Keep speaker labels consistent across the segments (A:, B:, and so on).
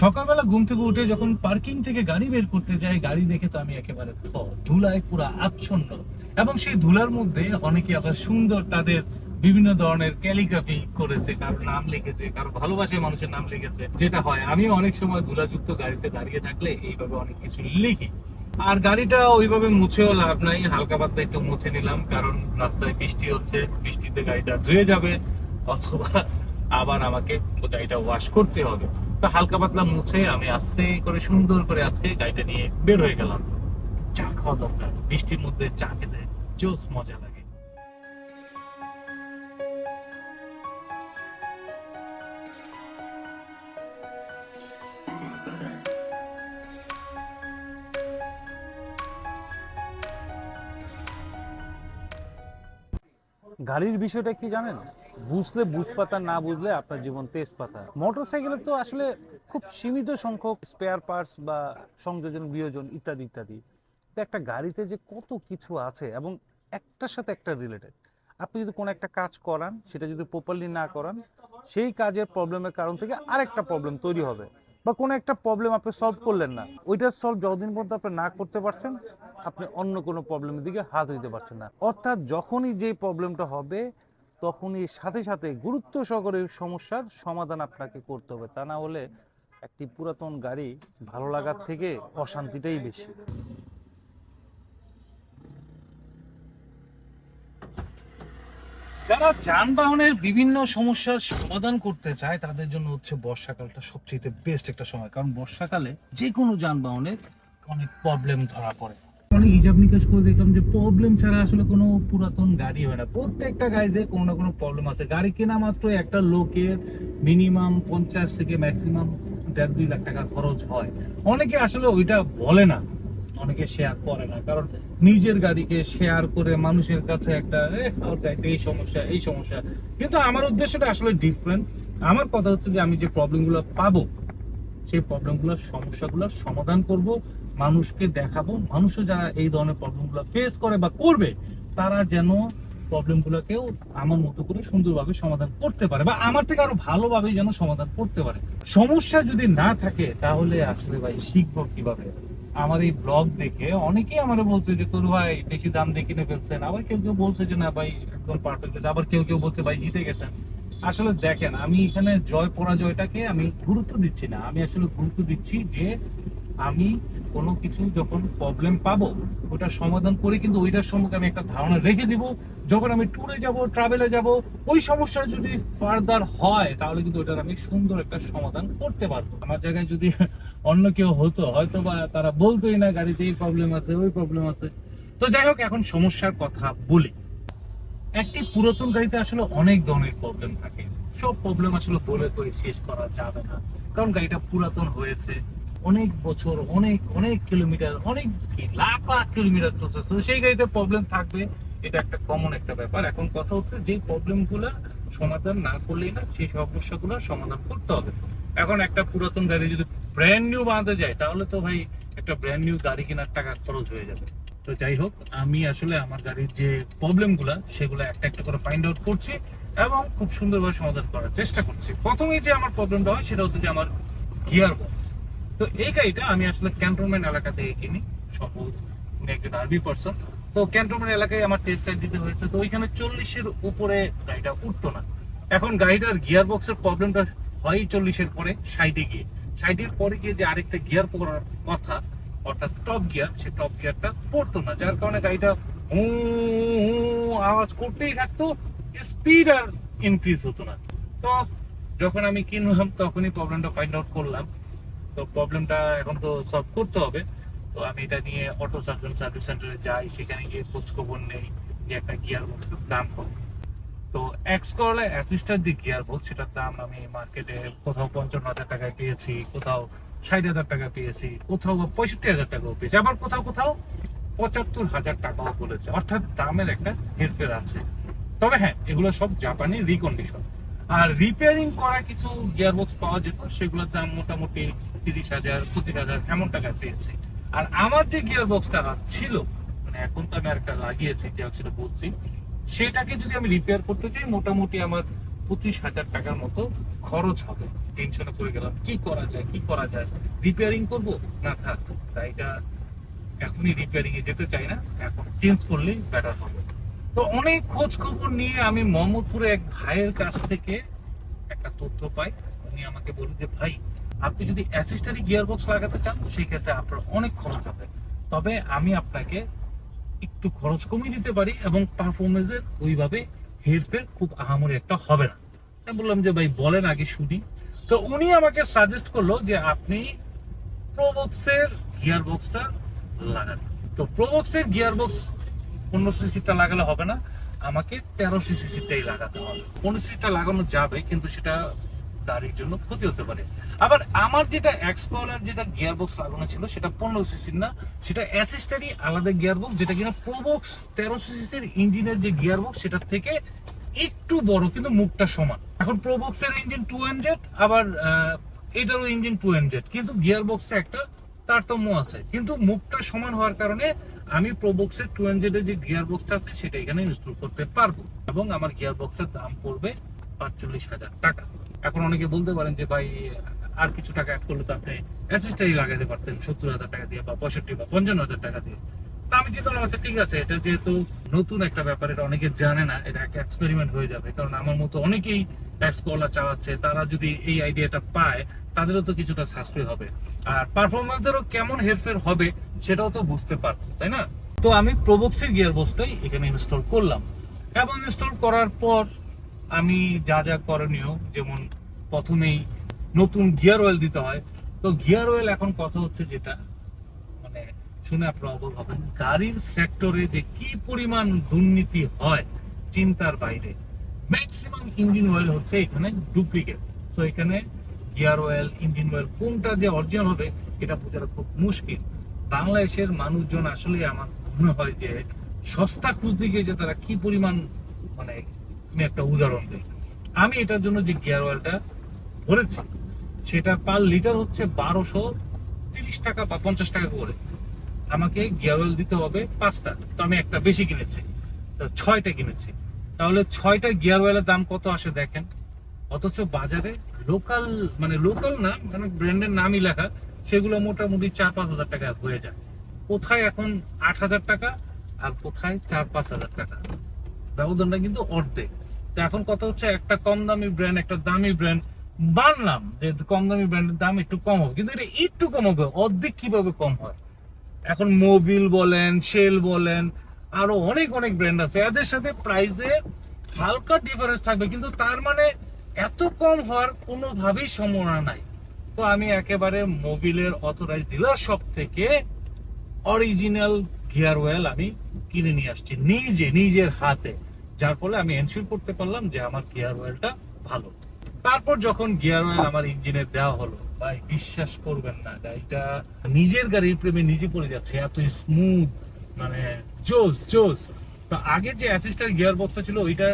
A: সকালবেলা ঘুম থেকে উঠে যখন পার্কিং থেকে গাড়ি বের করতে যাই, গাড়ি দেখে তো আমি একেবারে ধুলায় পুরো আচ্ছন্ন। এবং সেই ধুলার মধ্যে অনেকে আবার সুন্দর তাদের বিভিন্ন ধরনের ক্যালিগ্রাফি করেছে, কারও নাম লিখেছে, কারও ভালোবাসায় মানুষের নাম লিখেছে, যেটা হয়। আমি অনেক সময় ধুলাযুক্ত গাড়িতে দাঁড়িয়ে থাকলে এইভাবে অনেক কিছু লিখি। আর গাড়িটা ওইভাবে মুছেও লাভ নাই, হালকা পাতলা একটু মুছে নিলাম, কারণ রাস্তায় বৃষ্টি হচ্ছে, বৃষ্টিতে গাড়িটা ধুয়ে যাবে, অথবা আবার আমাকে গাড়িটা ওয়াশ করতে হবে। তো হালকা পাতলা মুছে আমি আস্তে করে সুন্দর করে আজকে গাড়িটা নিয়ে বের হয়ে গেলাম। চা খাওয়া দরকার বৃষ্টির মধ্যে চা খেতে, জোস মজা।
B: গাড়ির বিষয়টা কি জানেন? বুঝলে বুঝপাতা, না বুঝলে আপনার জীবন তেজপাতা। মোটরসাইকেলে তো আসলে খুব সীমিত সংখ্যক স্পেয়ার পার্টস বা সংযোজন, বিয়োজন ইত্যাদি ইত্যাদি। একটা গাড়িতে যে কত কিছু আছে এবং একটার সাথে একটা রিলেটেড আপনি যদি কোনো একটা কাজ করান, সেটা যদি প্রপারলি না করান, সেই কাজের প্রবলেমের কারণ থেকে আরেকটা প্রবলেম তৈরি হবে। বা কোনো একটা প্রবলেম আপনি সলভ করলেন না, ওইটা সলভ যতদিন পর্যন্ত আপনি না করতে পারছেন, আপনি অন্য কোনো প্রবলেমের দিকে হাত দিতে পারছেন না। অর্থাৎ যখনই যে প্রবলেমটা হবে, তখনই সাথে সাথে গুরুত্ব সহকারে সমস্যার সমাধান আপনাকে করতে হবে। তা না হলে একটি পুরাতন গাড়ি ভালো লাগার থেকে অশান্তিটাই বেশি।
A: যারা যানবাহনের বিভিন্ন সমস্যার সমাধান করতে চায়, তাদের জন্য হচ্ছে বর্ষাকালটা সবচেয়ে বেস্ট একটা সময়। কারণ বর্ষাকালে যে কোনো যানবাহনের অনেক প্রবলেম ধরা পড়ে। অনেক হিসাব নিকাশ করে দেখলাম যে প্রবলেম ছাড়া আসলে কোনো পুরাতন গাড়ি হয় না। প্রত্যেকটা গাড়িতে কোনো না কোনো প্রবলেম আছে। গাড়ি কেনা মাত্র একটা লোকের মিনিমাম পঞ্চাশ থেকে ম্যাক্সিমাম দেড় দুই লাখ টাকা খরচ হয়। অনেকে আসলে ওইটা বলে না। অনেকে শেয়ার করে না। কারণ নিজের গাড়িকে শেয়ার করে মানুষের কাছে একটা "এ, ওর গাড়িতে এই সমস্যা এই সমস্যা। কিন্তু আমার উদ্দেশ্যটা আসলে ডিফারেন্ট আমার কথা হচ্ছে যে আমি যে প্রবলেমগুলো পাবো সেই প্রবলেমগুলোর সমস্যাগুলোর সমাধান করব মানুষকে দেখাবো। মানুষও যারা এই ধরনের প্রবলেমগুলো ফেস করে বা করবে তারা যেন প্রবলেমগুলোকেও আমার মতো করে সুন্দরভাবে সমাধান করতে পারে বা আমার থেকে আরও ভালোভাবে যেন সমাধান করতে পারে। সমস্যা যদি না থাকে তাহলে আসলে ভাই শিখব কীভাবে? আমার এই ব্লগ দেখে অনেকেই আমার বলছে যে, তোর ভাই বেশি দাম দিয়ে কিনে ফেলছেন। আবার কেউ কেউ বলছে যে, না ভাই, একদম পারফেক্ট আবার কেউ কেউ বলছে, ভাই, জিতে গেছেন। আসলে দেখেন, আমি এখানে জয় পরাজয়টাকে আমি গুরুত্ব দিচ্ছি না। আমি আসলে গুরুত্ব দিচ্ছি যে আমি কোনো কিছু যখন প্রবলেম পাবো ওটা সমাধান করে কিন্তু ওইটার সম্পর্কে আমি একটা ধারণা রেখে দিব। যখন আমি ট্যুরে যাব ট্রাভেলে যাব, ওই সমস্যা যদি ফার্দার হয়, তাহলে কিন্তু ওটার আমি সুন্দর একটা সমাধান করতে পারব। আমার জায়গায় যদি অন্য কেউ হতো হয়তো বা তারা বলতোই না গাড়িতে এই প্রবলেম আছে, ওই প্রবলেম আছে। তো যাই হোক, এখন সমস্যার কথা বলি। একটি পুরাতন গাড়িতে আসলে অনেক ধরনের প্রবলেম থাকে। সব প্রবলেম আসলে বলে করে শেষ করা যাবে না। কারণ গাড়িটা পুরাতন হয়েছে। অনেক বছর, অনেক অনেক কিলোমিটার অনেক লাখ কিলোমিটার চলছে। তো সেই গাড়িতে প্রবলেম থাকবে, এটা একটা কমন একটা ব্যাপার। এখন কথা হচ্ছে, যে প্রবলেমগুলা সমাধান না করলেই না, সেই সমস্যাগুলো সমাধান করতে হবে। এখন একটা পুরাতন গাড়ি যদি ব্র্যান্ড নিউ বানাতে যায়, তাহলে তো ভাই একটা ব্র্যান্ড নিউ গাড়ি কেনার টাকা খরচ হয়ে যাবে। তো যাই হোক, আমি আসলে আমার গাড়ির যে প্রবলেমগুলা, সেগুলো একটা একটা করে ফাইন্ড আউট করছি এবং খুব সুন্দরভাবে সমাধান করার চেষ্টা করছি। প্রথমেই যে আমার প্রবলেমটা হয়, সেটা হচ্ছে যে আমার গিয়ার বক্স তো এই গাড়িটা আমি আসলে ক্যান্টনমেন্ট এলাকা থেকে কিনি উনি একজন আরবি পার্সন তো ক্যান্টনমেন্ট এলাকায় আমার টেস্ট দিতে হয়েছে, তো ওইখানে চল্লিশের উপরে গাড়িটা উঠতো না। এখন গাড়িটার গিয়ার বক্সের প্রবলেমটা হয় চল্লিশের পরে সাইডে গিয়ে। সাইডের পরে গিয়ে যে আরেকটা গিয়ার পড়ার কথা, অর্থাৎ টপ গিয়ার সে টপ গিয়ারটা পড়তো না, যার কারণে গাড়িটা হু, আওয়াজ করতেই থাকতো স্পিড আর ইনক্রিজ হতো না। তো যখন আমি কিনলাম, তখনই প্রবলেমটা ফাইন্ড আউট করলাম। তো প্রবলেমটা এখন তো সলভ করতে হবে। তো আমি এটা নিয়ে অটো সার্জন সার্ভিস সেন্টারে যাই, সেখানে গিয়ে খোঁজ খবর নেই যে একটা গিয়ার বক্সের দাম কত। তো এক্স করলে অ্যাসিস্টার যে গিয়ার বক্স সেটার দাম আমি মার্কেটে কোথাও পঞ্চান্ন হাজার টাকায় পেয়েছি, কোথাও ষাট হাজার টাকা পেয়েছি, কোথাও বা পঁয়ষট্টি হাজার টাকাও পেয়েছি, আবার কোথাও কোথাও পঁচাত্তর হাজার টাকাও বলেছে অর্থাৎ দামের একটা হেরফের আছে। তবে হ্যাঁ এগুলো সব জাপানি রিকন্ডিশন আর রিপেয়ারিং করা কিছু গিয়ার বক্স পাওয়া যেত, সেগুলোর দাম মোটামুটি তিরিশ হাজার, পঁচিশ হাজার এমন টাকা পেয়েছি। আর আমার যে গিয়ার বক্সটা ছিল মানে এখন তো আমি আরেকটা লাগিয়েছি, যে সেটা বলছি, সেটাকে যদি আমি রিপেয়ার করতে চাই, মোটামুটি আমার পঁচিশ হাজার টাকার মতো খরচ হবে। টেনশনে পড়ে গেলাম, কি করা যায়, কি করা যায়? রিপেয়ারিং করব? না থাক তাই এটা এখনই রিপেয়ারিং এ যেতে চাই না, এখন চেঞ্জ করলেই বেটার হবে। তো অনেক খোঁজ খবর নিয়ে আমি মোহাম্মদপুরে এক ভাইয়ের কাছ থেকে একটা তথ্য পাই। উনি আমাকে বলেন যে, ভাই আপনি যদি অ্যাসিস্টারি গিয়ার বক্স লাগাতে চান সেই ক্ষেত্রে আপনার অনেক খরচ হবে। তবে আমি আপনাকে একটু খরচ কমিয়ে দিতে পারি এবং পারফরমেন্সের ওইভাবে হেরফের খুব আহামরি একটা হবে না। আমি বললাম যে, ভাই, বলেন, আগে শুনি। তো উনি আমাকে সাজেস্ট করল যে, আপনি প্রোবক্সের গিয়ার বক্সটা লাগান। তো প্রোবক্সের গিয়ার বক্স পনেরো সিসিটা লাগালে হবে না। আমাকে তেরোশো সিসিটাই লাগাতে হবে। পনেরো সিসিটা লাগানো যাবে, কিন্তু সেটা গাড়ির জন্য ক্ষতি হতে পারে। আবার আমার যেটা এক্সকলার যেটা গিয়ার বক্স লাগানো ছিল, সেটা পনেরো সিসির না, সেটা অ্যাসিস্টারই আলাদা গিয়ার বক্স যেটা কিনা প্রোবক্স তেরোশো সিসির ইঞ্জিনের যে গিয়ার বক্স সেটার থেকে একটু বড়, কিন্তু মুখটা সমান। এখন প্রোবক্সের ইঞ্জিন টু হান্ড্রেড আবার এটারও ইঞ্জিন টু হান্ড্রেড কিন্তু গিয়ার বক্সে একটা তারতম্য আছে। কিন্তু মুখটা সমান হওয়ার কারণে আমি প্রোবক্সের টু হান্ড্রেড যে গিয়ার বক্সটা আছে, সেটা এখানে ইনস্টল করতে পারব। এবং আমার গিয়ার বক্সের দাম পড়বে পাঁচচল্লিশ হাজার টাকা। এখন অনেকে বলতে পারেন যে ভাই, আর কিছু টাকা অ্যাড করলে তো আপনি অ্যাসিস্টারই লাগাতে পারতেন, সত্তর হাজার টাকা দিয়ে বা পঁয়ষট্টি বা পঞ্চান্ন হাজার টাকা দিয়ে। তা আমি চিন্তা করলাম ঠিক আছে, এটা যেহেতু নতুন একটা ব্যাপার, এটা অনেকে জানে না, এটা একটা এক্সপেরিমেন্ট হয়ে যাবে। কারণ আমার মতো অনেকেই ট্যাক্স কলার চালাচ্ছে, তারা যদি এই আইডিয়াটা পায়, তাদেরও তো কিছুটা সাশ্রয় হবে। আর পারফরমেন্সেরও কেমন হেরফের হবে, সেটাও তো বুঝতে পারব, তাই না? তো আমি প্রবক্সের গিয়ার বক্সটাই এখানে ইনস্টল করলাম। এবং ইনস্টল করার পর আমি যা যা করণীয়, যেমন প্রথমেই নতুন গিয়ার অয়েল দিতে হয়। তো গিয়ার অয়েল এখন কথা হচ্ছে যেটা মানে শুনে আপনারা অবাক হবেন, গাড়ির সেক্টরে যে কি পরিমাণ দুর্নীতি হয়, চিন্তার বাইরে। ম্যাক্সিমাম ইঞ্জিন অয়েল হচ্ছে এখানে ডুপ্লিকেট তো এখানে গিয়ার অয়েল ইঞ্জিন অয়েল কোনটা যে অরিজিনাল হবে, এটা বোঝানো খুব মুশকিল। বাংলাদেশের মানুষজন আসলে আমার মনে হয় যে সস্তা খুঁজতে গিয়ে যে তারা কি পরিমাণ মানে আমি একটা উদাহরণ দিই আমি এটার জন্য যে গিয়ার অয়েলটা ভরেছি, সেটা পার লিটার হচ্ছে বারোশো তিরিশ টাকা বা পঞ্চাশ টাকা করে। আমাকে গিয়ার অয়েল দিতে হবে পাঁচটা। তো আমি একটা বেশি কিনেছি ছয়টা কিনেছি। তাহলে ছয়টা গিয়ার অয়েলের দাম কত আসে দেখেন? অথচ বাজারে লোকাল মানে লোকাল না মানে ব্র্যান্ডের নামই লেখা, সেগুলো মোটামুটি চার পাঁচ হাজার টাকা হয়ে যায়। কোথায় এখন আট হাজার টাকা, আর কোথায় চার পাঁচ হাজার টাকা? ব্যবধানটা কিন্তু অর্ধেক। তো এখন কথা হচ্ছে একটা কম দামি ব্র্যান্ড একটা দামি ব্র্যান্ড মানলাম যে কম দামি ব্র্যান্ডের দাম একটু কম হবে। কিন্তু এটা একটু কম হবে, অর্ধেক কীভাবে কম হয়? এখন মোবিল বলেন শেল বলেন, আরও অনেক অনেক ব্র্যান্ড আছে। এদের সাথে প্রাইসে হালকা ডিফারেন্স থাকবে, কিন্তু তার মানে এত কম হওয়ার কোনোভাবেই সম্ভাবনা নাই। তো আমি একেবারে মোবিলের অথরাইজ ডিলার শপ থেকে অরিজিনাল গিয়ার অয়েল আমি কিনে নিয়ে আসছি, নিজে, নিজের হাতে। যার ফলে আমি এনশিওর করতে পারলাম যে আমার গিয়ার অয়েলটা ভালো। তারপর যখন গিয়ার অয়েল আমার ইঞ্জিনে দেওয়া হলো, ভাই বিশ্বাস করবেন না, গাড়িটা নিজের গাড়ির প্রেমে নিজে পড়ে যাচ্ছে, এত স্মুথ মানে জোস জোস। তো আগে যে অ্যাসিস্টার গিয়ার বক্সটা ছিল ওইটা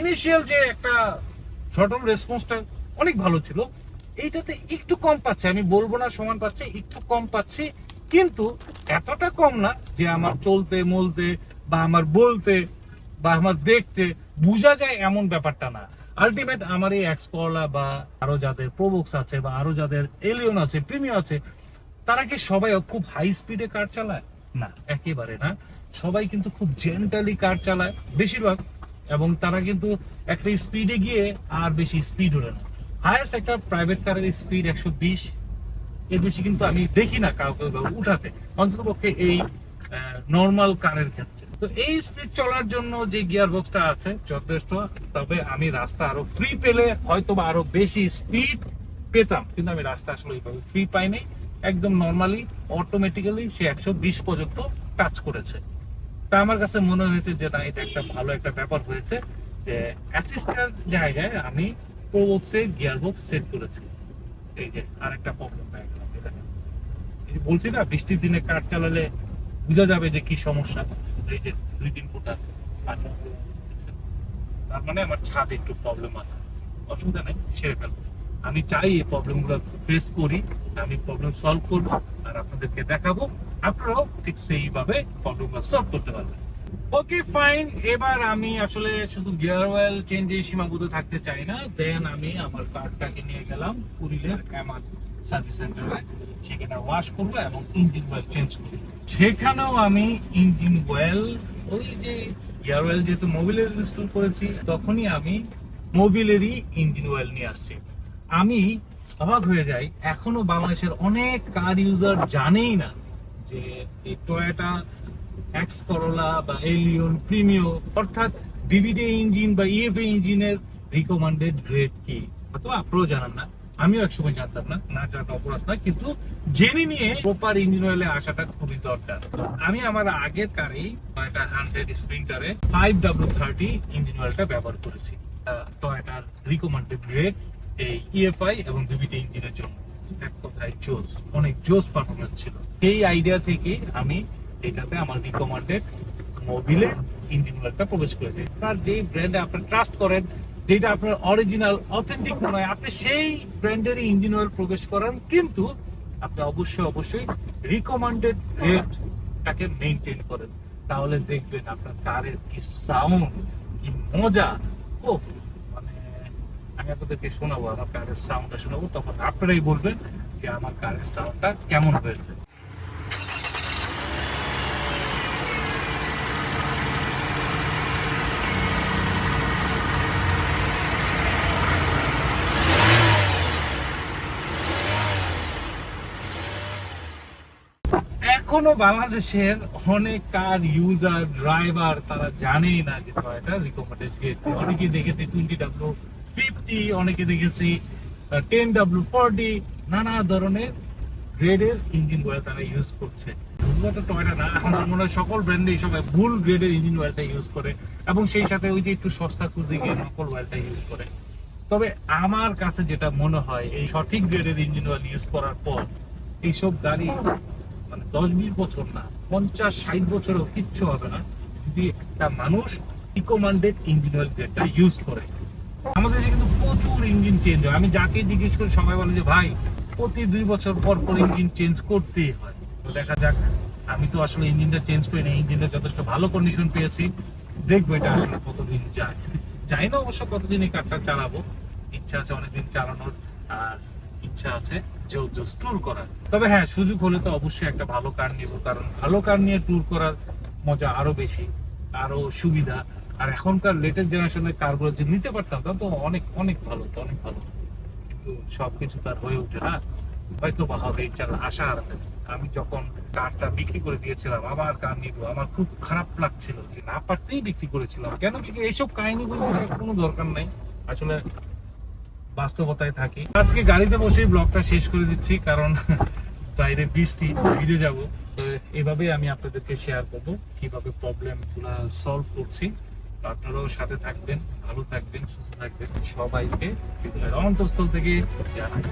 A: ইনিশিয়াল যে একটা শর্ট রেসপন্সটা অনেক ভালো ছিল। এইটাতে একটু কম পাচ্ছে, আমি বলব না সমান পাচ্ছে, একটু কম পাচ্ছি, কিন্তু এতটা কম না যে আমার চলতে, মলতে বা আমার বলতে বা আমার দেখতে বোঝা যায় এমন ব্যাপারটা না। আলটিমেট আমার এই এক্সকলা বা আরও যাদের প্রোবক্স আছে বা আরও যাদের এলিয়ন আছে প্রিমিয়াম আছে, তারা কি সবাই খুব হাই স্পিডে কার চালায়? না, একেবারে না। সবাই কিন্তু খুব জেন্টালি কার চালায়, বেশিরভাগ। এবং তারা কিন্তু একটা স্পিডে গিয়ে আর বেশি স্পিড হলে না। হায়েস্ট একটা প্রাইভেট কারের স্পিড একশো বিশ। এর বেশি কিন্তু আমি দেখি না কাউকে উঠাতে। অন্তত পক্ষে এই নর্মাল কারের ক্ষেত্রে। তো এই স্পিড চলার জন্য যে গিয়ার বক্সটা আছে যথেষ্ট, তবে আমি রাস্তা আরও ফ্রি পেলে হয়তো বা আরও বেশি স্পিড পেতাম, কিন্তু আমি রাস্তা আসলে ওইভাবে ফ্রি পাইনি। একদম নর্মালি অটোমেটিক্যালি সে একশো বিশ পর্যন্ত টাচ করেছে। তা আমার কাছে মনে হয়েছে যে না, এটা একটা ভালো একটা ব্যাপার হয়েছে যে অ্যাসিস্ট্যান্ট জায়গায় আমি প্রোবক্সে গিয়ার বক্স সেট করেছি। এই যে আরেকটা প্রবলেম বলছি না, বৃষ্টির দিনে কার চালালে বোঝা যাবে যে কি সমস্যা। দুই তার মানে আমার ছাদে একটু প্রবলেম আছে। অসুবিধা নেই, সেরে ফেলব। আমি চাই এই প্রবলেমগুলো ফেস করি, আমি প্রবলেম সলভ করব আর আপনাদেরকে দেখাবো। আপনারাও ঠিক সেইভাবে প্রবলেমগুলো সলভ করতে পারবেন। ওকে ফাইন এবার আমি আসলে শুধু গিয়ার অয়েল চেঞ্জে সীমাবদ্ধ থাকতে চাই না। দেন আমি আমার কারটাকে নিয়ে গেলাম পুরিলের এমআর সার্ভিস সেন্টারে সেখানে ওয়াশ করব এবং ইঞ্জিন অয়েল চেঞ্জ করব। সেখানেও আমি ইঞ্জিন অয়েল ওই যে গিয়ার অয়েল যেহেতু মোবিলের ইনস্টল করেছি, তখনই আমি মোবিলেরই ইঞ্জিন অয়েল নিয়ে আসছি। আমি অবাক হয়ে যাই, এখনও বাংলাদেশের অনেক কার ইউজার জানেই না যে এই টয়োটা এক্স করোলা বা এলিয়ন প্রিমিও অর্থাৎ ডিভিডি ইঞ্জিন বা ইএফএ ইঞ্জিনের রিকমেন্ডেড গ্রেড কি? অথবা আপনারাও জানান না আমিও একসময় জানতাম না না জানা অপরাধ না কিন্তু জেনে নিয়ে প্রপার ইঞ্জিন অয়েলে আসাটা খুবই দরকার। আমি আমার আগের কারেই হান্ড্রেড স্প্রিন্টারে ফাইভ ডাব্লিউ থার্টি ইঞ্জিন অয়েলটা ব্যবহার করেছি। টয়টার রিকমেন্ডেড গ্রেড এই ইএফআই এবং বিবিডি ইঞ্জিনের জন্য। এক কথায় জোস অনেক জোস পারফরমেন্স ছিল। সেই আইডিয়া থেকে আমি এটাতে আমার রিকমেন্ডেড মোবিলে ইঞ্জিন অয়েলটা প্রবেশ করেছে। তার যে ব্র্যান্ডে আপনি ট্রাস্ট করেন যেটা আপনার অরিজিনাল অথেন্টিক হয় আপনি সেই ব্র্যান্ডেরই ইঞ্জিন অয়েল প্রবেশ করেন, কিন্তু আপনি অবশ্যই অবশ্যই রিকমেন্ডেড রেটটাকে মেনটেন করেন। তাহলে দেখবেন আপনার কারের কি সাউন্ড কি মজা। ও মানে আমি আপনাদেরকে শোনাবো, আমার কারের সাউন্ডটা শোনাবো, তখন আপনারাই বলবেন যে আমার কারের সাউন্ডটা কেমন হয়েছে। এখনও বাংলাদেশের অনেক কার ইউজার ড্রাইভার তারা জানেই না যে টয়টা রিকমেন্ডেড গেট অনেকে দেখেছি টোয়েন্টি ডাব্লু ফিফটি অনেকে দেখেছি টেন ডাব্লু ফর্টি নানা ধরনের গ্রেডের ইঞ্জিন অয়েল তারা ইউজ করছে। শুধুমাত্র টয়টা না আমার মনে হয় সকল ব্র্যান্ডে সবাই ভুল গ্রেডের ইঞ্জিন অয়েলটা ইউজ করে এবং সেই সাথে ওই যে একটু সস্তা খুঁজে গিয়ে নকল অয়েলটা ইউজ করে। তবে আমার কাছে যেটা মনে হয়, এই সঠিক গ্রেডের ইঞ্জিন অয়েল ইউজ করার পর এইসব গাড়ি মানে দশ বিশ বছর না, পঞ্চাশ, ষাট বছরও কিচ্ছু হবে না, যদি একটা মানুষ রিকমান্ডেড ইঞ্জিন অয়েল গ্রেডটা ইউজ করে। আমাদের কিন্তু প্রচুর ইঞ্জিন চেঞ্জ হয়। আমি যাকে জিজ্ঞেস করি, সবাই বলে যে, ভাই, প্রতি দুই বছর পর পর ইঞ্জিন চেঞ্জ করতেই হয়। তো দেখা যাক, আমি তো আসলে ইঞ্জিনটা চেঞ্জ করি না ইঞ্জিনটা যথেষ্ট ভালো কন্ডিশন পেয়েছি। দেখব এটা আসলে কতদিন যায়। জানি না অবশ্য কতদিন এই কারটা চালাবো। ইচ্ছা আছে অনেকদিন চালানোর, আর ইচ্ছা আছে। ট্যুর করার। তবে হ্যাঁ সুযোগ হলে তো অবশ্যই একটা ভালো কার নিব, কারণ ভালো কার নিয়ে ট্যুর করার মজা আরও বেশি, আরও সুবিধা। আর এখনকার লেটেস্ট জেনারেশনের কারগুলো যদি নিতে পারতাম তাহলে তো অনেক অনেক ভালো অনেক ভালো। কিন্তু সবকিছু তার হয়ে ওঠে না। হয়তো বা হবে ইচ্ছার আশা হারাতে আমি যখন কারটা বিক্রি করে দিয়েছিলাম, আবার কার নিব, আমার খুব খারাপ লাগছিল যে না পারতেই বিক্রি করেছিলাম। কেন বিক্রি? এইসব কাহিনী কোনো দরকার নাই। আসলে বাস্তবতায় থাকি। আজকে গাড়িতে বসে ব্লগটা শেষ করে দিচ্ছি, কারণ বাইরে বৃষ্টি, ভিজে যাব। তো এভাবেই আমি আপনাদেরকে শেয়ার করব, কীভাবে প্রবলেম সলভ করছি। আপনারাও সাথে থাকবেন, ভালো থাকবেন, সুস্থ থাকবেন। সবাইকে অন্তঃস্থল থেকে জানাই।